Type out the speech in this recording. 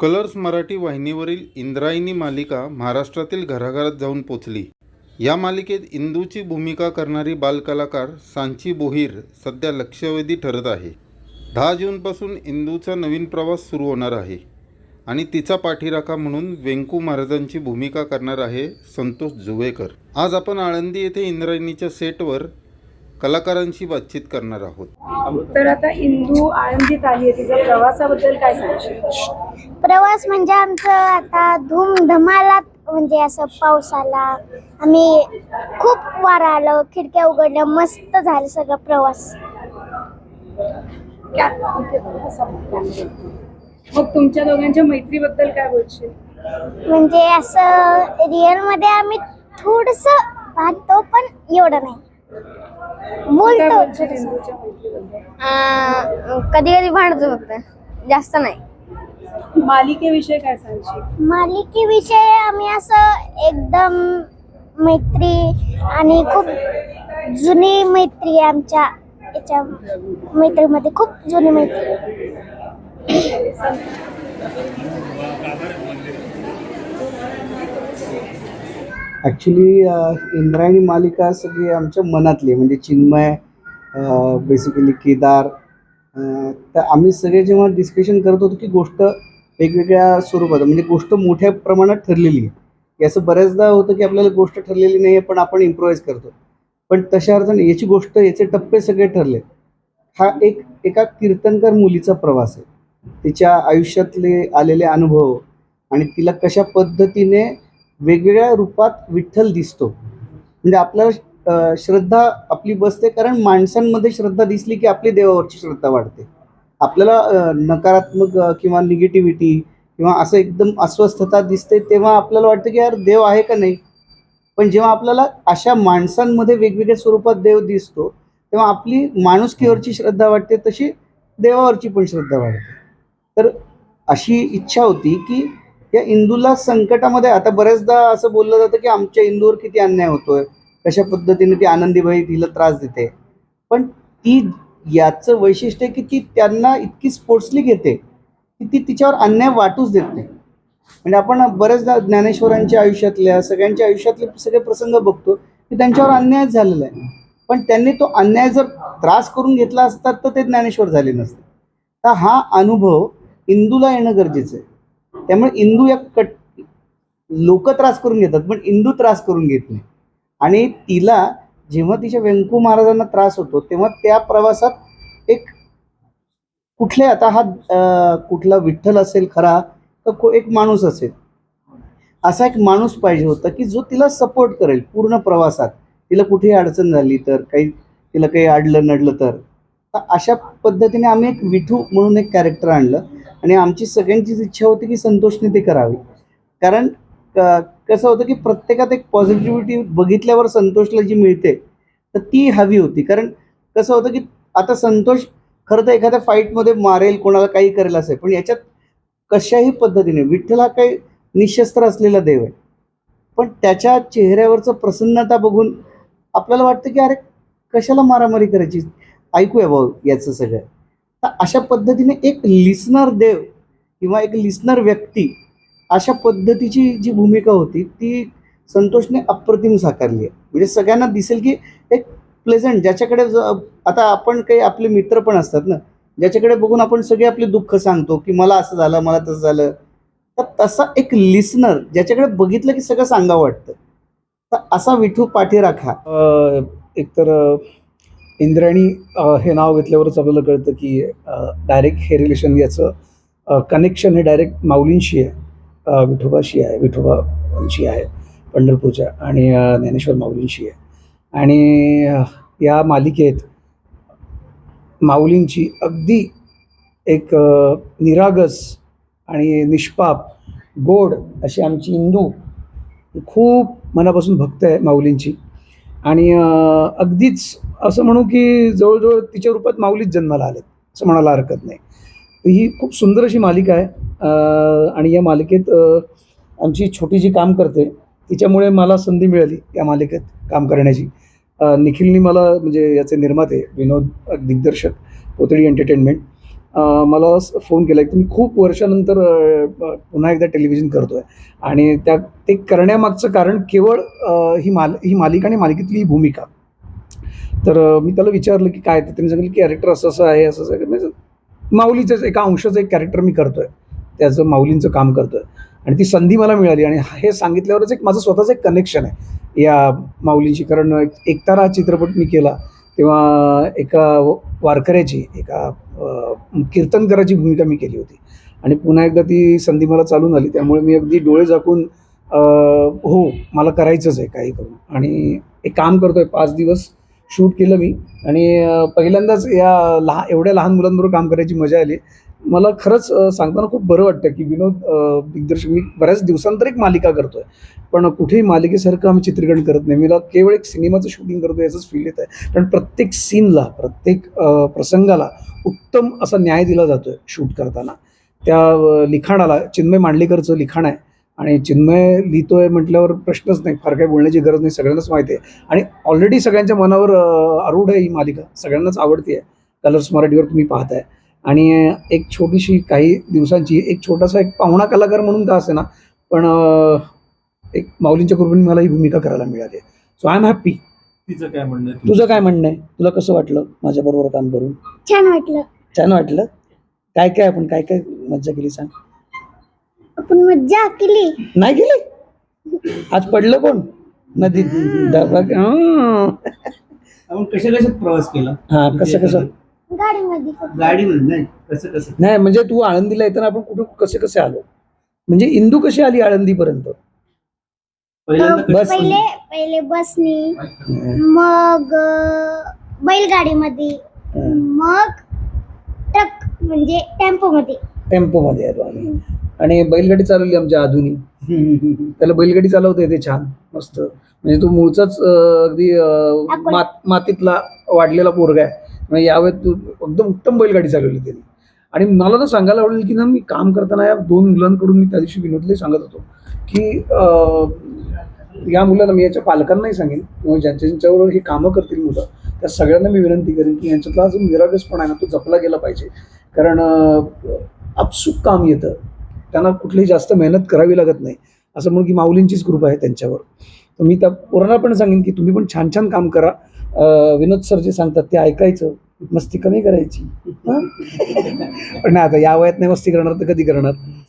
Colours Marathi वाहिनीवरील इंद्रायणी मालिका महाराष्ट्रातील घराघरात जाऊन पोचली. या मालिकेत इंदूची भूमिका करणारी बालकलाकार सांची बोहीर सध्या लक्षवेधी ठरत आहे. दहा जूनपासून इंदूचा नवीन प्रवास सुरू होणार आहे आणि तिचा पाठीराखा म्हणून वेंकू महाराजांची भूमिका करणार आहे संतोष जुवेकर. आज आपण आळंदी येथे इंद्रायणीच्या सेटवर कलाकारांशी बातचीत करणार आहोत. तर आता इंदू आळंदीत आली आहे. तिच्या प्रवासाबद्दल काय सांगशील? प्रवास म्हणजे आमचं आता धूम धमालात म्हणजे असं पाऊस आला. आम्ही खूप वारा आलं खिडक्या उघडल्या मस्त झालं सगळं प्रवास. मग तुमच्या दोघांच्या मैत्रीबद्दल काय बोलशील? म्हणजे असं रिअलमध्ये आम्ही थोडस भागतो पण एवढं नाही. बोलतो. कधी कधी भांडतो फक्त. जास्त नाही. मालिकेविषयी काय सांगशील? मालिकेविषयी आम्ही असं एकदम मैत्री आणि खूप जुनी मैत्री आहे आमच्या याच्या मैत्रीमध्ये. खूप जुनी मैत्री. ॲक्च्युली इंद्रायणी मालिका सगळी आमच्या मनातली आहे. म्हणजे चिन्मय बेसिकली केदार तर आम्ही सगळे जेव्हा डिस्कशन करत होतो की गोष्ट वेगवेगळ्या स्वरूपात म्हणजे गोष्ट मोठ्या प्रमाणात ठरलेली आहे. की असं बऱ्याचदा होतं की आपल्याला गोष्ट ठरलेली नाही आहे पण आपण इम्प्रोवाईज करतो. पण तशा अर्थाने याची गोष्ट याचे टप्पे सगळे ठरले हा एक एका कीर्तनकार मुलीचा प्रवास आहे. तिच्या आयुष्यातले आलेले अनुभव आणि तिला कशा पद्धतीने वेगवेगळ्या रूपात विठ्ठल दिसतो. म्हणजे आपल्याला श्रद्धा आपली बसते कारण माणसांमध्ये श्रद्धा दिसली की आपली देवावरची श्रद्धा वाढते. आपल्याला नकारात्मक किंवा निगेटिव्हिटी किंवा असं एकदम अस्वस्थता दिसते तेव्हा आपल्याला वाटतं की यार देव आहे का नाही? पण जेव्हा आपल्याला अशा माणसांमध्ये वेगवेगळ्या स्वरूपात देव दिसतो तेव्हा आपली माणुसकीवरची श्रद्धा वाटते तशी देवावरची पण श्रद्धा वाढते. तर अशी इच्छा होती की या इंदूला संकटामध्ये आता बऱ्याचदा असं बोललं जातं की आमच्या इंदूवर किती अन्याय होतोय कशा पद्धतीने ती आनंदीबाई तिला त्रास देते. पण ती याचं वैशिष्ट्य आहे की ती त्यांना इतकी स्पोर्ट्सली घेते की ती तिच्यावर अन्याय वाटूच देत नाही. म्हणजे आपण बऱ्याचदा ज्ञानेश्वरांच्या आयुष्यातल्या सगळ्यांच्या आयुष्यातले सगळे प्रसंग बघतो की त्यांच्यावर अन्याय झालेला आहे. पण त्यांनी तो अन्याय जर त्रास करून घेतला असता तर ते ज्ञानेश्वर झाले नसते. तर हा अनुभव इंदूला येणं गरजेचं आहे. त्यामुळे इंदू या कट लोक त्रास करून घेतात पण इंदू त्रास करून घेत नाही. आणि तिला जेव्हा तिच्या व्यंकू महाराजांना त्रास होतो तेव्हा त्या प्रवासात एक कुठले आता हा कुठला विठ्ठल असेल खरा तर एक माणूस असेल. असा एक माणूस पाहिजे होता की जो तिला सपोर्ट करेल पूर्ण प्रवासात. तिला कुठेही अडचण झाली तर काही तिला काही अडलं नडलं तर. तर अशा पद्धतीने आम्ही एक विठू म्हणून एक कॅरेक्टर आणलं. आणि आमची सगळ्यांचीच इच्छा होती की संतोषने ते करावी. कारण कसं होतं की प्रत्येकात एक पॉझिटिव्हिटी बघितल्यावर संतोषला जी मिळते तर ती हवी होती. कारण कसं होतं की आता संतोष खरं तर एखाद्या फाईटमध्ये मारेल कोणाला काही करेल असेल पण याच्यात कशाही पद्धतीने विठ्ठल हा काही निशस्त्र असलेला देव आहे. पण त्याच्या चेहऱ्यावरचं प्रसन्नता बघून आपल्याला वाटतं की अरे कशाला मारामारी करायची? ऐकूया भाऊ याचं सगळं. तर अशा पद्धतीने एक लिसनर देव किंवा एक लिसनर व्यक्ती अशा पद्धतीची जी भूमिका होती ती संतोषने अप्रतिम साकारली आहे. म्हणजे सगळ्यांना दिसेल की एक प्लेझंट ज्याच्याकडे आता आपण काही आपले मित्र पण असतात ना ज्याच्याकडे बघून आपण सगळे आपले दुःख सांगतो की मला असं झालं मला तसं झालं. तर तसा एक लिसनर ज्याच्याकडे बघितलं की सगळं सांगावं वाटतं. तर असा विठू पाठीराखा. राखा एकतर इंद्रायणी हे नाव घेतल्यावरच आपल्याला कळतं की डायरेक्ट हे रिलेशन याचं कनेक्शन हे डायरेक्ट माऊलींशी आहे. विठोबाशी आहे विठोबांशी आहे पंढरपूरच्या आणि ज्ञानेश्वर माऊलींशी आहे. आणि या मालिकेत माऊलींची अगदी एक निरागस आणि निष्पाप गोड अशी आमची इंदू खूप मनापासून भक्त आहे माऊलींची. आणि अगदीच असं म्हणू की जवळजवळ तिच्या रूपात माऊलीच जन्माला आलेत असं म्हणायला हरकत नाही. तर ही खूप सुंदर अशी मालिका आहे आणि या मालिकेत आमची छोटी जी काम करते तिच्यामुळे मला संधी मिळाली या मालिकेत काम करण्याची. निखिलनी मला म्हणजे याचे निर्माते विनोद दिग्दर्शक पोतळी एंटरटेनमेंट मला फोन केला. की मी खूप वर्षानंतर पुन्हा एकदा टेलिव्हिजन करतो आहे आणि त्या ते करण्यामागचं कारण केवळ ही माल ही मालिका आणि मालिकेतली ही भूमिका. तर मी त्याला विचारलं की काय? तर त्यांनी सांगितलं की कॅरेक्टर असं असं आहे असं असं म्हणजे माऊलीचंच एका अंशाचं एक कॅरेक्टर मी करतो आहे त्याचं माऊलींचं काम करतो आहे आणि ती संधी मला मिळाली. आणि हे सांगितल्यावरच एक माझं स्वतःचं एक कनेक्शन आहे. या माऊलींशी. कारण एक- एकतारा हा चित्रपट मी केला. तेव्हा एका वारकऱ्याची एका कीर्तनकराची कीर्तनकाराची भूमिका मी केली होती. आणि पुन्हा एकदा ती संधी मला चालून आली त्यामुळे मी अगदी डोळे झाकून हो मला करायचंच आहे काही करून. आणि एक काम करतोय पाच दिवस शूट केलं मी. आणि पहिल्यांदाच या लहा एवढ्या लहान मुलांबरोबर काम करायची मजा आली. मला खरंच सांगताना खूप बरं वाटतं की विनोद दिग्दर्शक मी बऱ्याच दिवसांतर एक मालिका करतोय. पण कुठेही मालिकेसारखं आम्ही चित्रीकरण करत नाही. मला केवळ एक सिनेमाचं शूटिंग करतो याचंच फील येत आहे कारण प्रत्येक सीनला प्रत्येक प्रसंगाला उत्तम असा न्याय दिला जातोय शूट करताना. त्या लिखाणाला चिन्मय मांडलेकरचं लिखाण आहे. आणि चिन्मय लिहितोय म्हटल्यावर प्रश्नच नाही. फार काही बोलण्याची गरज नाही सगळ्यांनाच माहिती आहे. आणि ऑलरेडी सगळ्यांच्या मनावर आरूढ आहे ही मालिका. सगळ्यांनाच आवडती आहे. कलर्स मराठीवर तुम्ही पाहताय. आणि एक छोटीशी काही दिवसांची एक छोटासा एक पाहुणा कलाकार म्हणून का असे ना पण एक माऊलींच्या कृपेने मला ही भूमिका करायला मिळाली सो आय एम हॅप्पी तिचं काय म्हणणं आहे? तुझं काय म्हणणं आहे? तुला कसं वाटलं माझ्याबरोबर काम करून? छान वाटलं. छान वाटलं? काय काय आपण काय काय मज्जा केली सांग? आपण मज्जा केली. नाही केली? आज पडलं कोण? नदीत. हां. आपण कशा कशात प्रवास केला? हा कसं कसं गाडीमध्ये नाही कसं कसं? नाही म्हणजे तू आळंदीला येताना आपण कुठे कसे कसे आलो? म्हणजे इंदू कशी आली आळंदीपर्यंत? पहिल्यांदा बस पहिले पहिले बसनी मग बैलगाडीमध्ये मग ट्रक म्हणजे टेम्पो मध्ये टेम्पो मध्ये आलो आम्ही. आणि बैलगाडी चालवली आमच्या आधुनिक त्याला बैलगाडी चालवता येते छान मस्त. म्हणजे तो मूळचाच अगदी मातीतला वाढलेला पोरगा आहे. म्हणजे यावेळेस तू एकदम उत्तम बैलगाडी चालवली त्यांनी. आणि मला ना सांगायला आवडेल की ना मी काम करताना या दोन मुलांकडून मी त्या दिवशी विनोदलाही सांगत होतो की या मुलाला मी याच्या पालकांनाही सांगेन किंवा ज्यांच्या ज्यांच्याबरोबर ही कामं करतील मुलं त्या सगळ्यांना मी विनंती करेन की यांच्यातला जो निरागसपणा आहे ना तो जपला गेला पाहिजे. कारण आपसूक काम येतं. त्यांना कुठलीही जास्त मेहनत करावी लागत नाही. असं म्हणून की माऊलींचीच कृपा आहे त्यांच्यावर. तर मी त्या पोरांना पण सांगेन की तुम्ही पण छान छान काम करा. विनोद सर जे सांगतात ते ऐकायचं मस्ती कमी करायची. पण नाही आता या वयात नाही मस्ती करणार तर कधी करणार?